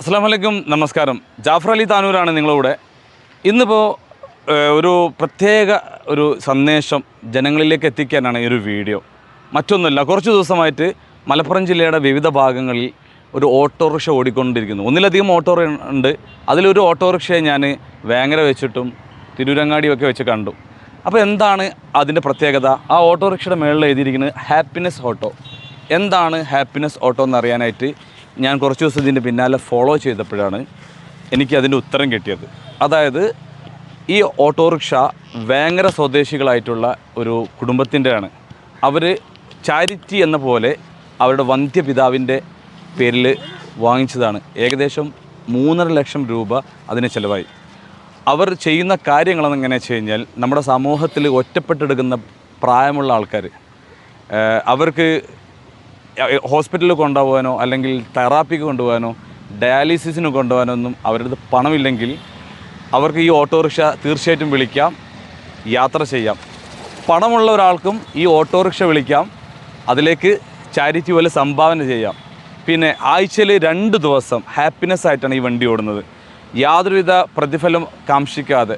അസ്സാം വലൈക്കും നമസ്കാരം. ജാഫർ അലി താനൂരാണ് നിങ്ങളുടെ. ഇന്നിപ്പോൾ ഒരു പ്രത്യേക ഒരു സന്ദേശം ജനങ്ങളിലേക്ക് എത്തിക്കാനാണ് ഈ ഒരു വീഡിയോ. മറ്റൊന്നുമില്ല കുറച്ച് ദിവസമായിട്ട് മലപ്പുറം ജില്ലയുടെ വിവിധ ഭാഗങ്ങളിൽ ഒരു ഓട്ടോറിക്ഷ ഓടിക്കൊണ്ടിരിക്കുന്നു. ഒന്നിലധികം ഓട്ടോ ഉണ്ട്. അതിലൊരു ഓട്ടോറിക്ഷയെ ഞാൻ വേങ്ങര വെച്ചിട്ടും തിരൂരങ്ങാടിയൊക്കെ വെച്ച് കണ്ടു. അപ്പോൾ എന്താണ് അതിന്റെ പ്രത്യേകത? ആ ഓട്ടോറിക്ഷയുടെ മേളിൽ എഴുതിയിരിക്കുന്നത് ഹാപ്പിനെസ് ഓട്ടോ. എന്താണ് ഹാപ്പിനെസ് ഓട്ടോ എന്ന് അറിയാനായിട്ട് ഞാൻ കുറച്ച് ദിവസം ഇതിന്റെ പിന്നാലെ ഫോളോ ചെയ്തപ്പോഴാണ് എനിക്ക് അതിന്റെ ഉത്തരം കിട്ടിയത്. അതായത് ഈ ഓട്ടോറിക്ഷ വേങ്ങര സ്വദേശികളായിട്ടുള്ള ഒരു കുടുംബത്തിന്റെയാണ്. അവർ ചാരിറ്റി എന്ന പോലെ അവരുടെ വന്ധ്യപിതാവിന്റെ പേരിൽ വാങ്ങിച്ചതാണ്. ഏകദേശം മൂന്നര ലക്ഷം രൂപ അതിന് ചിലവായി. അവർ ചെയ്യുന്ന കാര്യങ്ങളെന്ന് എങ്ങനെ വെച്ച് കഴിഞ്ഞാൽ നമ്മുടെ സമൂഹത്തിൽ ഒറ്റപ്പെട്ടെടുക്കുന്ന പ്രായമുള്ള ആൾക്കാർ അവർക്ക് ഹോസ്പിറ്റലിൽ കൊണ്ടുപോകാനോ അല്ലെങ്കിൽ തെറാപ്പിക്ക് കൊണ്ടുപോകാനോ ഡയാലിസിസിന് കൊണ്ടുപോകാനോ ഒന്നും അവരുടെ പണമില്ലെങ്കിൽ അവർക്ക് ഈ ഓട്ടോറിക്ഷ തീർച്ചയായിട്ടും വിളിക്കാം യാത്ര ചെയ്യാം. പണമുള്ള ഒരാൾക്കും ഈ ഓട്ടോറിക്ഷ വിളിക്കാം അതിലേക്ക് ചാരിറ്റി പോലെ സംഭാവന ചെയ്യാം. പിന്നെ ആഴ്ചയിൽ രണ്ട് ദിവസം ഹാപ്പിനെസ് ആയിട്ടാണ് ഈ വണ്ടി ഓടുന്നത്. യാതൊരുവിധ പ്രതിഫലം കാക്ഷിക്കാതെ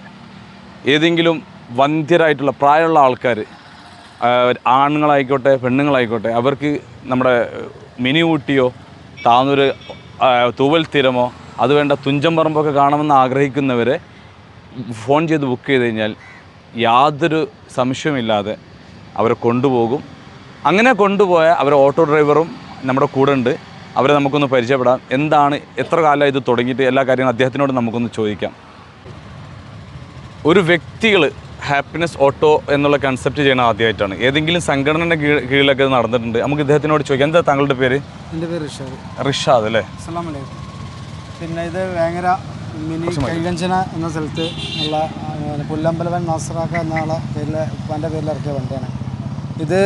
ഏതെങ്കിലും വന്ധ്യരായിട്ടുള്ള പ്രായമുള്ള ആൾക്കാർ ആണുങ്ങളായിക്കോട്ടെ പെണ്ണുങ്ങളായിക്കോട്ടെ അവർക്ക് നമ്മുടെ മിനി ഊട്ടിയോ താന്നൊരു തൂവൽ തീരമോ അത് വേണ്ട തുഞ്ചം പറമ്പൊക്കെ കാണുമെന്ന് ആഗ്രഹിക്കുന്നവരെ ഫോൺ ചെയ്ത് ബുക്ക് ചെയ്ത് കഴിഞ്ഞാൽ യാതൊരു സംശയമില്ലാതെ അവരെ കൊണ്ടുപോകും. അങ്ങനെ കൊണ്ടുപോയ അവരെ ഓട്ടോ ഡ്രൈവറും നമ്മുടെ കൂടെ ഉണ്ട്. അവരെ നമുക്കൊന്ന് പരിചയപ്പെടാം. എന്താണ് എത്ര കാലം ഇത് തുടങ്ങിയിട്ട്? എല്ലാ കാര്യങ്ങളും അദ്ദേഹത്തിനോട് നമുക്കൊന്ന് ചോദിക്കാം. ഒരു വ്യക്തികൾ ഹാപ്പിനെസ് ഓട്ടോ എന്നുള്ള കൺസെപ്റ്റ് ചെയ്യണ ആദ്യമായിട്ടാണ്. ഏതെങ്കിലും സംഘടനയുടെ കീഴിലൊക്കെ നടന്നിട്ടുണ്ട്. നമുക്ക് ഇദ്ദേഹത്തിനോട് ചോദിക്കാം. എന്താ താങ്കളുടെ പേര്? എന്റെ പേര് ഋഷാദ് റിഷാദ് അല്ലേ? പിന്നെ ഇത് വേങ്ങര മിനി കൈകഞ്ചന എന്ന സ്ഥലത്ത് ഉള്ള പുല്ലമ്പലവൻ നാസറാക്ക എന്ന ആളെ പേരിൽ ഉപ്പാന്റെ പേരിൽ ഇറക്കിയ വണ്ടിയാണ്. ഇത്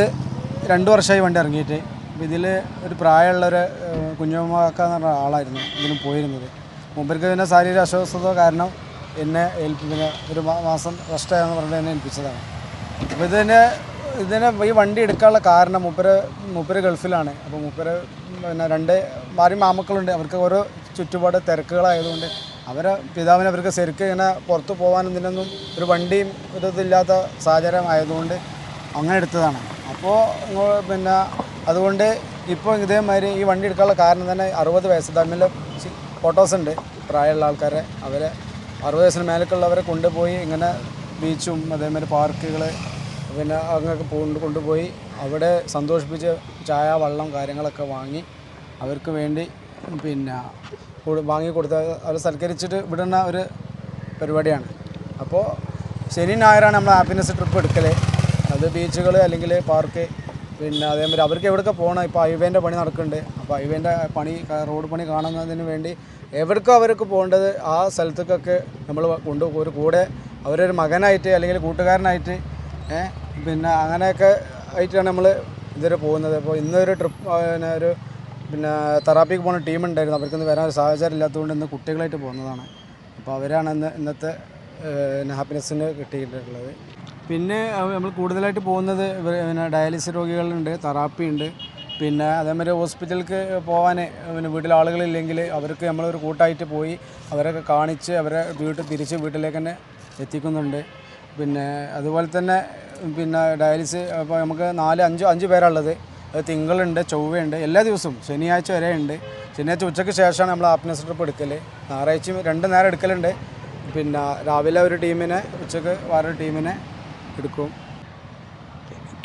രണ്ട് വർഷമായി വണ്ടി ഇറങ്ങിയിട്ട്. ഇതിൽ ഒരു പ്രായമുള്ള ഒരു കുഞ്ഞുമാക്ക എന്ന് പറഞ്ഞ ആളായിരുന്നു ഇതിന് പോയിരുന്നത്. മുമ്പർക്ക് പിന്നെ ശാരീരിക അസ്വസ്ഥത കാരണം എന്നെ ഏൽപ്പിക്കുന്ന ഒരു മാസം റെസ്റ്റായെന്ന് പറഞ്ഞിട്ട് എന്നെ ഏൽപ്പിച്ചതാണ്. അപ്പോൾ ഇതിന് ഇതിനെ ഈ വണ്ടി എടുക്കാനുള്ള കാരണം മൂപ്പര് മൂപ്പര് ഗൾഫിലാണ്. അപ്പോൾ മൂപ്പര് പിന്നെ രണ്ട് ഭാര്യ മാമക്കളുണ്ട്. അവർക്ക് ഓരോ ചുറ്റുപാട് തിരക്കുകളായതുകൊണ്ട് അവരെ പിതാവിന് അവർക്ക് ശരിക്കും ഇങ്ങനെ പുറത്ത് പോകാനും ഇതിനൊന്നും ഒരു വണ്ടിയും ഇതില്ലാത്ത സാഹചര്യം ആയതുകൊണ്ട് അങ്ങനെ എടുത്തതാണ്. അപ്പോൾ പിന്നെ അതുകൊണ്ട് ഇപ്പോൾ ഇതേമാതിരി ഈ വണ്ടി എടുക്കാനുള്ള കാരണം തന്നെ അറുപത് വയസ്സ് തമ്മിൽ ഫോട്ടോസ് ഉണ്ട് പ്രായമുള്ള ആൾക്കാരെ അവരെ അറുപത് വയസ്സിന് മേലേക്കുള്ളവരെ കൊണ്ടുപോയി ഇങ്ങനെ ബീച്ചും അതേമാതിരി പാർക്കുകൾ പിന്നെ അങ്ങനെയൊക്കെ കൊണ്ട് കൊണ്ടുപോയി അവിടെ സന്തോഷിപ്പിച്ച് ചായ വള്ളം കാര്യങ്ങളൊക്കെ വാങ്ങി അവർക്ക് വേണ്ടി പിന്നെ വാങ്ങി കൊടുത്ത അവർ സൽക്കരിച്ചിട്ട് വിടുന്ന ഒരു പരിപാടിയാണ്. അപ്പോൾ ശനി ഞായറാണ് നമ്മൾ ഹാപ്പിനെസ് ട്രിപ്പ് എടുക്കൽ അത് ബീച്ചുകൾ അല്ലെങ്കിൽ പാർക്ക് പിന്നെ അതേമാതിരി അവർക്ക് എവിടെയൊക്കെ പോകണം? ഇപ്പോൾ ഹൈവേന്റെ പണി നടക്കുന്നുണ്ട്. അപ്പോൾ ഹൈവേന്റെ പണി റോഡ് പണി കാണുന്നതിന് വേണ്ടി എവിടേക്കും അവർക്ക് പോകേണ്ടത്? ആ സ്ഥലത്തേക്കൊക്കെ നമ്മൾ കൊണ്ട് ഒരു കൂടെ അവരൊരു മകനായിട്ട് അല്ലെങ്കിൽ കൂട്ടുകാരനായിട്ട് പിന്നെ അങ്ങനെയൊക്കെ ആയിട്ടാണ് നമ്മൾ ഇതുവരെ പോകുന്നത്. അപ്പോൾ ഇന്നൊരു ട്രിപ്പ് പിന്നെ ഒരു പിന്നെ തെറാപ്പിക്ക് പോകുന്ന ടീം ഉണ്ടായിരുന്നു. അവർക്കൊന്ന് വരാൻ ഒരു സാഹചര്യം ഇല്ലാത്തതുകൊണ്ട് ഇന്ന് കുട്ടികളായിട്ട് പോകുന്നതാണ്. അപ്പോൾ അവരാണ് ഇന്ന് ഇന്നത്തെ ഹാപ്പിനെസ്സിന് കിട്ടിയിട്ടുള്ളത്. പിന്നെ നമ്മൾ കൂടുതലായിട്ട് പോകുന്നത് പിന്നെ ഡയാലിസിസ് രോഗികളുണ്ട് തെറാപ്പി ഉണ്ട്. പിന്നെ അതേമാതിരി ഹോസ്പിറ്റലിലേക്ക് പോകാൻ പിന്നെ വീട്ടിൽ ആളുകളില്ലെങ്കിൽ അവർക്ക് നമ്മളൊരു കൂട്ടായിട്ട് പോയി അവരൊക്കെ കാണിച്ച് അവരെ വീട്ടിൽ തിരിച്ച് വീട്ടിലേക്ക് തന്നെ എത്തിക്കുന്നുണ്ട്. പിന്നെ അതുപോലെ തന്നെ പിന്നെ ഡയാലിസിസ് അപ്പോൾ നമുക്ക് നാല് അഞ്ച് അഞ്ച് പേരുള്ളത്. അത് തിങ്കളുണ്ട് ചൊവ്വയുണ്ട് എല്ലാ ദിവസവും ശനിയാഴ്ച വരെ ഉണ്ട്. ശനിയാഴ്ച ഉച്ചയ്ക്ക് ശേഷമാണ് നമ്മൾ ആപ്നസ് ട്രിപ്പ് എടുക്കൽ ഞായറാഴ്ചയും രണ്ട് നേരം എടുക്കലുണ്ട്. പിന്നെ രാവിലെ ഒരു ടീമിനെ ഉച്ചയ്ക്ക് വേറൊരു ടീമിനെ എടുക്കും.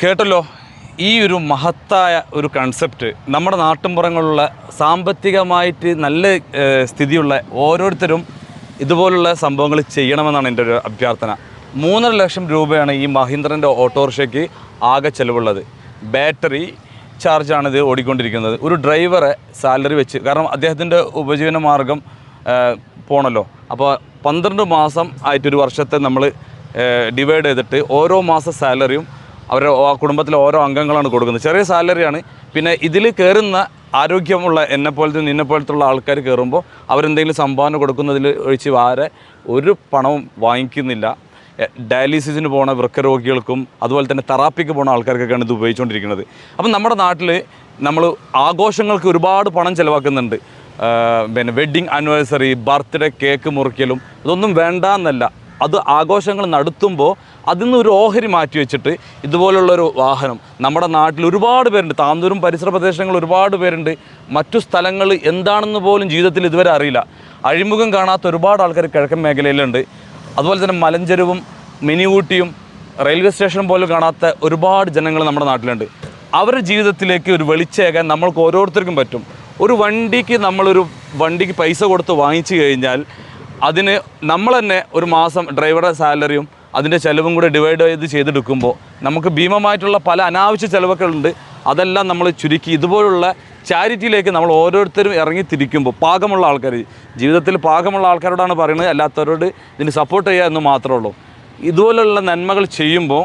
കേട്ടല്ലോ ഈ ഒരു മഹത്തായ ഒരു കൺസെപ്റ്റ് നമ്മുടെ നാട്ടിൻപുറങ്ങളിലുള്ള സാമ്പത്തികമായിട്ട് നല്ല സ്ഥിതിയുള്ള ഓരോരുത്തരും ഇതുപോലുള്ള സംഭവങ്ങൾ ചെയ്യണമെന്നാണ് എന്റെ ഒരു അഭ്യർത്ഥന. മൂന്നര ലക്ഷം രൂപയാണ് ഈ മഹീന്ദ്രന്റെ ഓട്ടോറിക്ഷയ്ക്ക് ആകെ ചിലവുള്ളത്. ബാറ്ററി ചാർജാണ് ഇത് ഓടിക്കൊണ്ടിരിക്കുന്നത്. ഒരു ഡ്രൈവറെ സാലറി വെച്ച് കാരണം അദ്ദേഹത്തിന്റെ ഉപജീവന മാർഗം പോണല്ലോ. അപ്പോൾ പന്ത്രണ്ട് മാസം ആയിട്ടൊരു വർഷത്തെ നമ്മൾ ഡിവൈഡ് ചെയ്തിട്ട് ഓരോ മാസ സാലറിയും അവരുടെ ആ കുടുംബത്തിലെ ഓരോ അംഗങ്ങളാണ് കൊടുക്കുന്നത്. ചെറിയ സാലറിയാണ് പിന്നെ ഇതിൽ കയറുന്ന ആരോഗ്യമുള്ള എന്നെ പോലത്തെ നിന്നെ പോലത്തുള്ള ആൾക്കാർ കയറുമ്പോൾ അവരെന്തെങ്കിലും സംഭാവന കൊടുക്കുന്നതിൽ ഒഴിച്ച് വേറെ ഒരു പണവും വാങ്ങിക്കുന്നില്ല. ഡയാലിസിസിന് പോണ വൃക്കരോഗികൾക്കും അതുപോലെ തന്നെ തെറാപ്പിക്ക് പോണ ആൾക്കാർക്കൊക്കെയാണ് ഇത് ഉപയോഗിച്ചുകൊണ്ടിരിക്കുന്നത്. അപ്പം നമ്മുടെ നാട്ടിൽ നമ്മൾ ആഘോഷങ്ങൾക്ക് ഒരുപാട് പണം ചിലവാക്കുന്നുണ്ട്. പിന്നെ വെഡ്ഡിങ് ആനിവേഴ്സറി ബർത്ത്ഡേ കേക്ക് മുറിക്കലും ഇതൊന്നും വേണ്ട എന്നല്ല അത് ആഘോഷങ്ങൾ നടത്തുമ്പോൾ അതിൽ നിന്ന് ഒരു ഓഹരി മാറ്റി വെച്ചിട്ട് ഇതുപോലുള്ളൊരു വാഹനം. നമ്മുടെ നാട്ടിൽ ഒരുപാട് പേരുണ്ട്. താന്തൂരും പരിസര പ്രദേശങ്ങളിൽ ഒരുപാട് പേരുണ്ട്. മറ്റു സ്ഥലങ്ങൾ എന്താണെന്ന് പോലും ജീവിതത്തിൽ ഇതുവരെ അറിയില്ല. അഴിമുഖം കാണാത്ത ഒരുപാട് ആൾക്കാർ കിഴക്കൻ മേഖലയിലുണ്ട്. അതുപോലെ തന്നെ മലഞ്ചെരുവും മിനി ഊട്ടിയും റെയിൽവേ സ്റ്റേഷൻ പോലും കാണാത്ത ഒരുപാട് ജനങ്ങൾ നമ്മുടെ നാട്ടിലുണ്ട്. അവരുടെ ജീവിതത്തിലേക്ക് ഒരു വെളിച്ചേകാൻ നമ്മൾക്ക് ഓരോരുത്തർക്കും പറ്റും. ഒരു വണ്ടിക്ക് നമ്മളൊരു വണ്ടിക്ക് പൈസ കൊടുത്ത് വാങ്ങിച്ചു കഴിഞ്ഞാൽ അതിന് നമ്മൾ തന്നെ ഒരു മാസം ഡ്രൈവറുടെ സാലറിയും അതിന്റെ ചിലവും കൂടെ ഡിവൈഡ് ചെയ്ത് ചെയ്തെടുക്കുമ്പോൾ നമുക്ക് ഭീമമായിട്ടുള്ള പല അനാവശ്യ ചിലവൊക്കെ ഉണ്ട് അതെല്ലാം നമ്മൾ ചുരുക്കി ഇതുപോലുള്ള ചാരിറ്റിയിലേക്ക് നമ്മൾ ഓരോരുത്തരും ഇറങ്ങി തിരിക്കുമ്പോൾ പാകമുള്ള ആൾക്കാർ ജീവിതത്തിൽ പാകമുള്ള ആൾക്കാരോടാണ് പറയുന്നത് അല്ലാത്തവരോട് ഇതിന് സപ്പോർട്ട് ചെയ്യുക എന്ന് മാത്രമേ ഉള്ളൂ. ഇതുപോലുള്ള നന്മകൾ ചെയ്യുമ്പോൾ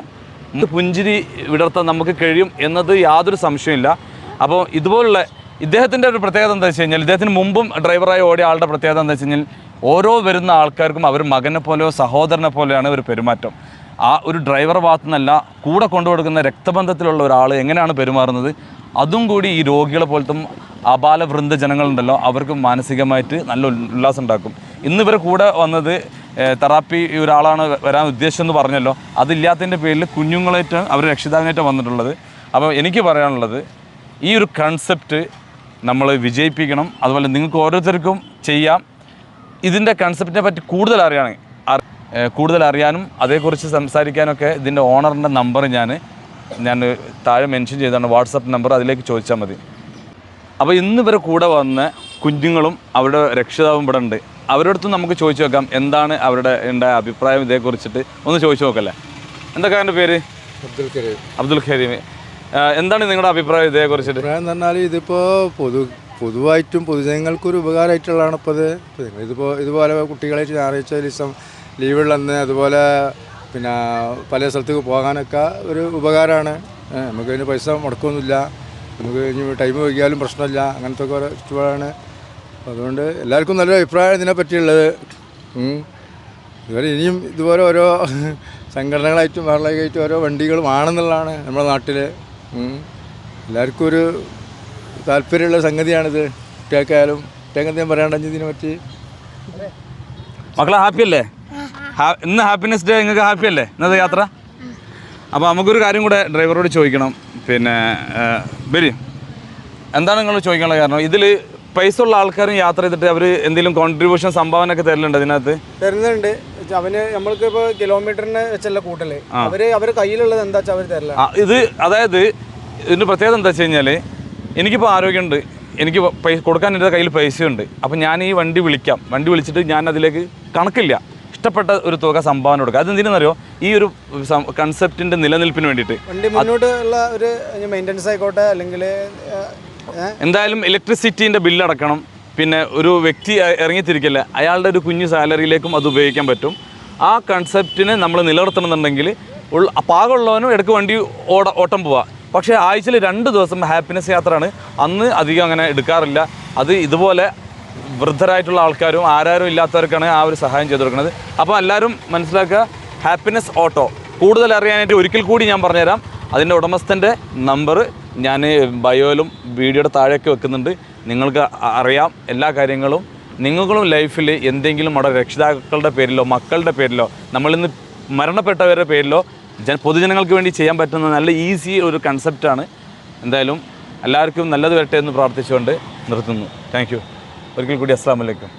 പുഞ്ചിരി വിടർത്താൻ നമുക്ക് കഴിയും എന്നത് യാതൊരു സംശയമില്ല അപ്പോൾ ഇതുപോലുള്ള ഇദ്ദേഹത്തിന്റെ ഒരു പ്രത്യേകത എന്താ വെച്ച് കഴിഞ്ഞാൽ ഇദ്ദേഹത്തിന് മുമ്പും ഡ്രൈവറായി ഓടിയ ആളുടെ പ്രത്യേകത എന്താ വെച്ച് കഴിഞ്ഞാൽ ഓരോ വരുന്ന ആൾക്കാർക്കും അവർ മകനെ പോലെയോ സഹോദരനെ പോലെയാണ് ഒരു പെരുമാറ്റം. ആ ഒരു ഡ്രൈവർ ഭാഗത്തു നിന്നല്ല കൂടെ കൊണ്ടുകൊടുക്കുന്ന രക്തബന്ധത്തിലുള്ള ഒരാൾ എങ്ങനെയാണ് പെരുമാറുന്നത്? അതും കൂടി ഈ രോഗികളെ പോലത്തും അപാല വൃന്ദ ജനങ്ങളുണ്ടല്ലോ അവർക്ക് മാനസികമായിട്ട് നല്ല ഉല്ലാസം ഉണ്ടാക്കും. ഇന്ന് കൂടെ വന്നത് തെറാപ്പി ഒരാളാണ് വരാൻ ഉദ്ദേശിച്ചെന്ന് പറഞ്ഞല്ലോ അതില്ലാത്തതിന്റെ പേരിൽ കുഞ്ഞുങ്ങളായിട്ട് അവർ രക്ഷിതാവിനായിട്ട് വന്നിട്ടുള്ളത്. അപ്പോൾ എനിക്ക് പറയാനുള്ളത് ഈ ഒരു കൺസെപ്റ്റ് നമ്മൾ വിജയിപ്പിക്കണം. അതുപോലെ നിങ്ങൾക്ക് ഓരോരുത്തർക്കും ചെയ്യാം. ഇതിന്റെ കൺസെപ്റ്റിനെ പറ്റി കൂടുതൽ അറിയാണെങ്കിൽ കൂടുതൽ അറിയാനും അതേക്കുറിച്ച് സംസാരിക്കാനൊക്കെ ഇതിന്റെ ഓണറിന്റെ നമ്പർ ഞാൻ ഞാൻ താഴെ മെൻഷൻ ചെയ്താണ് വാട്സപ്പ് നമ്പർ അതിലേക്ക് ചോദിച്ചാൽ മതി. അപ്പോൾ ഇന്ന് ഇവരെ കൂടെ വന്ന കുഞ്ഞുങ്ങളും അവരുടെ രക്ഷിതാവും ഇവിടെ ഉണ്ട്. അവരുടെ അടുത്ത് നമുക്ക് ചോദിച്ചു നോക്കാം. എന്താണ് അവരുടെ ഉണ്ടായ അഭിപ്രായം ഇതേക്കുറിച്ചിട്ട് ഒന്ന് ചോദിച്ചു നോക്കല്ലേ? എന്തൊക്കെയാണ് പേര്? അബ്ദുൽ ഖരീം അബ്ദുൽ ഖരീം എന്താണ് നിങ്ങളുടെ അഭിപ്രായം ഇതേക്കുറിച്ചിട്ട്? അഭിപ്രായം പറഞ്ഞാൽ ഇതിപ്പോ പൊതു പൊതുവായിട്ടും പൊതുജനങ്ങൾക്കൊരു ഉപകാരമായിട്ടുള്ളതാണ് ഇപ്പോൾ ഇത്. ഇതിപ്പോൾ ഇതുപോലെ കുട്ടികളെ ഞായറാഴ്ച ദിവസം ലീവുള്ള അന്ന് അതുപോലെ പിന്നെ പല സ്ഥലത്തേക്ക് പോകാനൊക്കെ ഒരു ഉപകാരമാണ്. നമുക്ക് അതിന് പൈസ മുടക്കൊന്നുമില്ല. നമുക്ക് ഇനി ടൈം വൈകിയാലും പ്രശ്നമില്ല. അങ്ങനത്തെ ഒക്കെ ഇഷ്ടമാണ് അതുകൊണ്ട് എല്ലാവർക്കും നല്ലൊരു അഭിപ്രായം ഇതിനെ പറ്റിയുള്ളത്. ഇതുവരെ ഇനിയും ഇതുപോലെ ഓരോ സംഘടനകളായിട്ടും വേറെയായിട്ടും ഓരോ വണ്ടികളും ആണെന്നുള്ളതാണ് നമ്മുടെ നാട്ടിൽ എല്ലാവർക്കും ഒരു താല്പര്യമുള്ള സംഗതിയാണിത്. കുട്ടികൾക്കായാലും കുട്ടികൾക്ക് എന്തെങ്കിലും പറയാണ്ടെങ്കിൽ ഇതിനെ പറ്റി? മക്കളെ ഹാപ്പി അല്ലേ? ഇന്ന് ഹാപ്പിനെസ് ഡേ നിങ്ങൾക്ക് ഹാപ്പി അല്ലേ? ഇന്നത്തെ യാത്ര? അപ്പോൾ നമുക്കൊരു കാര്യം കൂടെ ഡ്രൈവറോട് ചോദിക്കണം. പിന്നെ ബരി എന്താണ് നിങ്ങൾ ചോദിക്കാനുള്ള കാരണം? ഇതിൽ പൈസ ഉള്ള ആൾക്കാരും യാത്ര ചെയ്തിട്ട് അവർ എന്തെങ്കിലും കോൺട്രിബ്യൂഷൻ സംഭാവന ഒക്കെ തരലുണ്ട് അതിനകത്ത് തരുന്നുണ്ട്. അവന് നമ്മൾക്ക് ഇപ്പോൾ കിലോമീറ്ററിന് വെച്ചല്ല കൂട്ടൽ. അവർ അവർ കയ്യിലുള്ളത് എന്താ വെച്ചാൽ അവർ തരില്ല. ആ, ഇത് അതായത് ഇതിന്റെ പ്രത്യേകത എന്താ വെച്ച് കഴിഞ്ഞാൽ എനിക്കിപ്പോൾ ആരോഗ്യമുണ്ട്. എനിക്ക് പൈസ കൊടുക്കാൻ എന്റെ കയ്യിൽ പൈസയുണ്ട്. അപ്പം ഞാൻ ഈ വണ്ടി വിളിക്കാം. വണ്ടി വിളിച്ചിട്ട് ഞാൻ അതിലേക്ക് കണക്കില്ല. ഇഷ്ടപ്പെട്ട ഒരു തുക സംഭാവന കൊടുക്കുക അതെന്തിനെന്നറിയോ ഈ ഒരു കൺസെപ്റ്റിന്റെ നിലനിൽപ്പിന് വേണ്ടിയിട്ട്. വണ്ടി മുന്നോട്ട് ഉള്ള ഒരു മെയിന്റനൻസ് ആയിക്കോട്ടെ അല്ലെങ്കിൽ എന്തായാലും ഇലക്ട്രിസിറ്റീന്റെ ബില്ല് അടക്കണം. പിന്നെ ഒരു വ്യക്തി ഇറങ്ങിത്തിരിക്കില്ല. അയാളുടെ ഒരു കുഞ്ഞു സാലറിയിലേക്കും അത് ഉപയോഗിക്കാൻ പറ്റും. ആ കൺസെപ്റ്റിനെ നമ്മൾ നിലനിർത്തണമെന്നുണ്ടെങ്കിൽ ഉള്ള പാകമുള്ളവനും ഇടയ്ക്ക് വണ്ടി ഓട ഓട്ടം പോവാം. പക്ഷേ ആഴ്ചയിൽ രണ്ട് ദിവസം ഹാപ്പിനെസ് യാത്രയാണ്. അന്ന് അധികം അങ്ങനെ എടുക്കാറില്ല. അത് ഇതുപോലെ വൃദ്ധരായിട്ടുള്ള ആൾക്കാരും ആരാരും ഇല്ലാത്തവർക്കാണ് ആ ഒരു സഹായം ചെയ്തു കൊടുക്കുന്നത്. അപ്പോൾ എല്ലാവരും മനസ്സിലാക്കുക ഹാപ്പിനെസ് ഓട്ടോ കൂടുതൽ അറിയാനായിട്ട് ഒരിക്കൽ കൂടി ഞാൻ പറഞ്ഞുതരാം. അതിന്റെ ഉടമസ്ഥന്റെ നമ്പർ ഞാൻ ബയോയിലും വീഡിയോയുടെ താഴെയൊക്കെ വെക്കുന്നുണ്ട്. നിങ്ങൾക്ക് അറിയാം എല്ലാ കാര്യങ്ങളും. നിങ്ങളും ലൈഫിൽ എന്തെങ്കിലും അവിടെ രക്ഷിതാക്കളുടെ പേരിലോ മക്കളുടെ പേരിലോ നമ്മളിന്ന് മരണപ്പെട്ടവരുടെ പേരിലോ ജന പൊതുജനങ്ങൾക്ക് വേണ്ടി ചെയ്യാൻ പറ്റുന്ന നല്ല ഈസി ഒരു കൺസെപ്റ്റാണ് എന്തായാലും എല്ലാവർക്കും നല്ലത് വരട്ടെ എന്ന് പ്രാർത്ഥിച്ചുകൊണ്ട് നിർത്തുന്നു. താങ്ക് യു ഒരിക്കൽ കൂടി അസ്സാം വലൈക്കും